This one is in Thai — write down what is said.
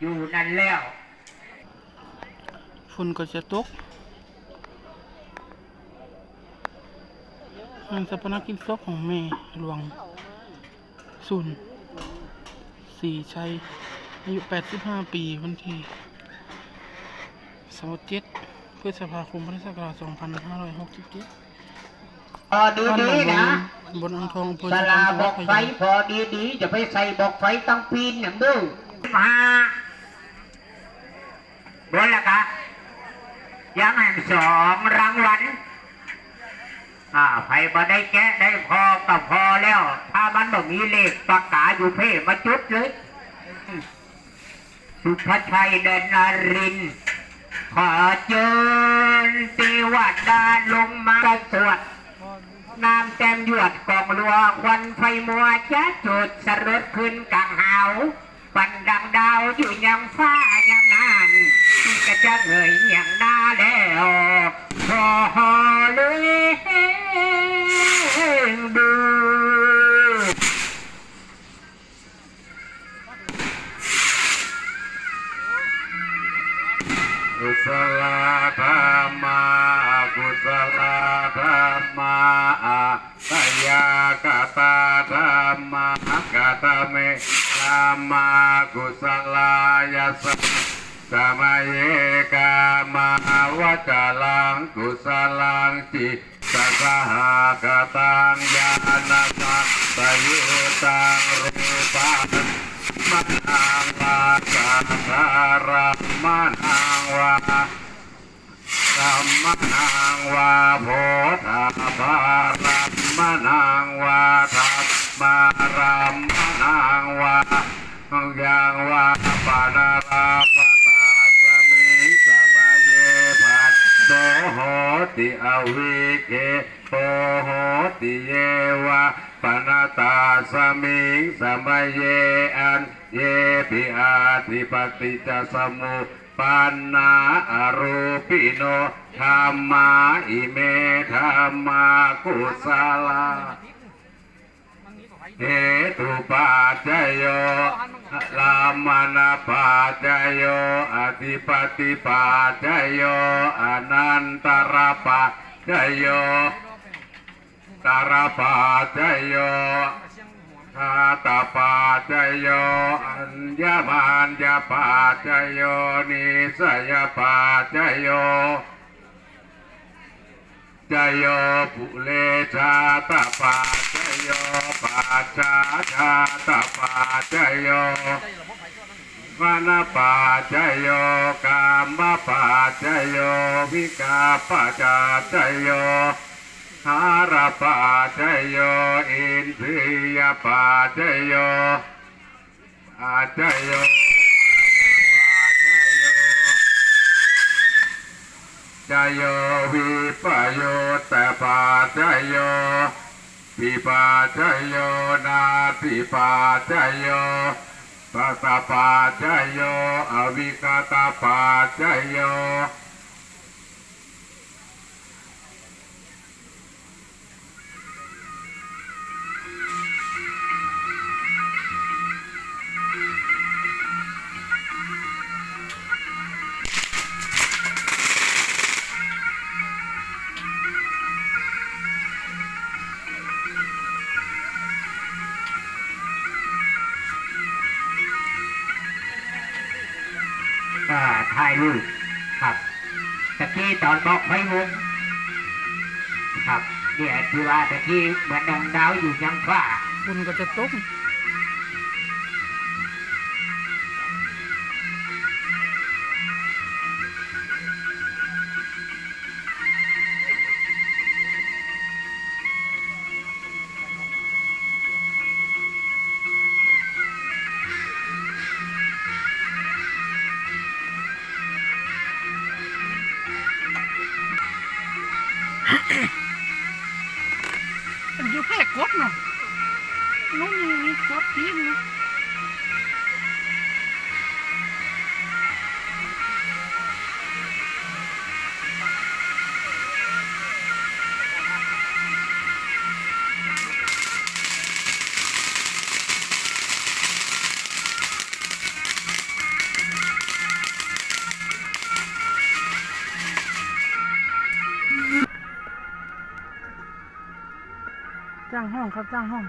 อยู่นั่นแล้วฝนก็จะตกงานสปนกินศพของแม่หลวงสุนสีชัย อายุ 85 ปีวันที่27พฤษภาคมพุทธศักราช2567พอดีดีๆนะบนอังทองอำเภอสจังหลาวัดบอกไฟพะเยาพอดีดีๆจะไปใส่บอกไฟต้องปีนอย่างดูมา บนละกะยังให้สองรางวัลอ่าไฟบ่ได้แกะได้พอก็พอแล้ว ถ้ามันบ่มีเลขประกาศอยู่เพ่มาจุดเลย สุภชัยเดนนาริน ขอเชิญติวัดดาลงมาสวดน้ำเต็มหยวดกองรัวควันไฟมัวจะจุดสรุดขึ้นกลางหาวปันดังดาวอยู่ยังฟ้ายัง นานก็จะเงยอย่างหน้าแล้วพ อเลยดูกุศลธรรมามยากามากตเมธรรมากุศลายสัมสมัยกามาวจลังกุศลังจิตสสหกตังญาณสัตตยุตังรูปังมะนางวาสาารมะนางวาสัมมะนางวาโพธาภารัมมะนางวาทัพมารัมมะนางวายังวาปานาราปตาสมิสมาเยภัตโตโห ติอวิเกโตโหติเยวะปนาตาสมิงสมัยเยอันเยปิอาทิปติจสมุปันนาอรูปิโนธรรมาอิเมธรรมากุสลา เหตุปัจจยโยลามนาปัจจยโยอธิปติปัจจยโยอนันตรปัจจยโยตาราปาจโยคาตาปาจโยอัญญมานญาปาจโยนิสยปาจโยจโยปุเลชาตาปาจ ยปาชาชาตาปาจโยมานปาจโยกามปาจโยวิกาปาจาจโยหาราปาจโยอินทรียปาจโยอาจโยปาจโยจโยวิปโยตปาจโย ปิปัจโยนาปิปัจโยปัสสะปัจโยอวิคตาปาจโย ก็ถ่ายรูปครับตะกี้ตอนบอกไฟวงครับเนี่ยคือว่าตะกี้เหมือนดังดาวอยู่ยังฟ้าคุณก็จะตก อยู่แค่กบน่ะนู้นนี่กบทีนนะ จ้างห้องครับจ้างห้อง